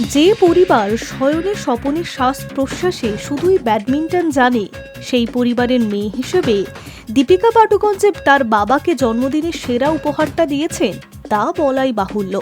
যে পরিবার শয়নে স্বপনে শ্বাস প্রশ্বাসে শুধুই ব্যাডমিন্টন জানে, সেই পরিবারের মেয়ে হিসেবে দীপিকা পাডুকোন যে তার বাবাকে জন্মদিনের সেরা উপহারটা দিয়েছেন, তা বলাই বাহুল্য।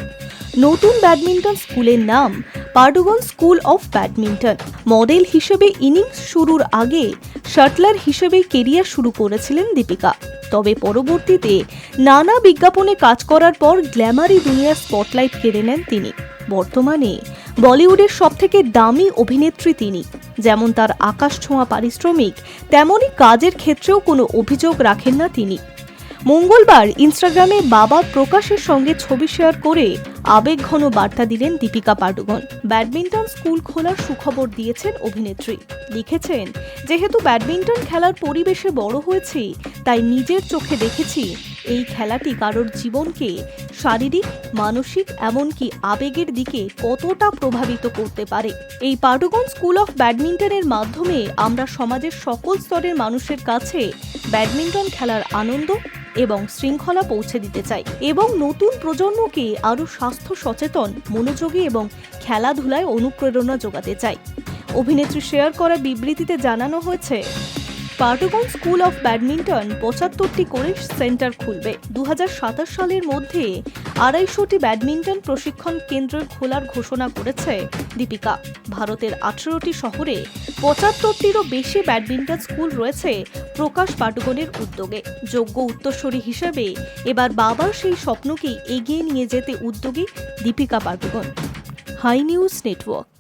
নতুন ব্যাডমিন্টন স্কুলের নাম Padukone school of badminton. Model হিসেবে ইনিংস শুরুর আগে শাটলার হিসেবে কেরিয়ার শুরু করেছিলেন দীপিকা। তবে পরবর্তীতে নানা বিজ্ঞাপনে কাজ করার পর গ্ল্যামারি দুনিয়ার স্পটলাইট কেড়ে নেন তিনি। বর্তমানে বলিউডের সবথেকে দামি অভিনেত্রী তিনি। যেমন তার আকাশ ছোঁয়া পারিশ্রমিক, তেমনই কাজের ক্ষেত্রেও কোনো অভিযোগ রাখেন না তিনি। মঙ্গলবার ইনস্টাগ্রামে বাবা প্রকাশের সঙ্গে ছবি শেয়ার করে আবেগঘন বার্তা দিলেন দীপিকা পাডুকন। ব্যাডমিন্টন স্কুল খোলার সুখবর দিয়েছেন অভিনেত্রী। লিখেছেন, যেহেতু ব্যাডমিন্টন খেলার পরিবেশে বড় হয়েছি, তাই নিজের চোখে দেখেছি এই খেলাটি কারোর জীবনকে, শারীরিক, মানসিক, এমনকি আবেগের দিকে কতটা প্রভাবিত করতে পারে? এই পাডুগন স্কুল অফ ব্যাডমিন্টনের মাধ্যমে আমরা সমাজের সকল স্তরের মানুষের কাছে ব্যাডমিন্টন খেলার আনন্দ এবং শৃঙ্খলা পৌঁছে দিতে চাই এবং নতুন প্রজন্মকে আরও স্বাস্থ্য সচেতন, মনোযোগী এবং খেলাধুলায় অনুপ্রেরণা যোগাতে চাই। অভিনেত্রী শেয়ার করা বিবৃতিতে জানানো হয়েছে পার্টগন স্কুল অফ ব্যাডমিন্টন পঁচাত্তরটি করে সেন্টার খুলবে। দু হাজার সাতাশ সালের মধ্যে আড়াইশোটি ব্যাডমিন্টন প্রশিক্ষণ কেন্দ্র খোলার ঘোষণা করেছে দীপিকা। ভারতের আঠেরোটি শহরে পঁচাত্তরটিরও বেশি ব্যাডমিন্টন স্কুল রয়েছে প্রকাশ পাটুগনের উদ্যোগে। যোগ্য উত্তরসূরি হিসেবে এবার বাবার সেই স্বপ্নকেই এগিয়ে নিয়ে যেতে উদ্যোগী Deepika Padukone hi news network.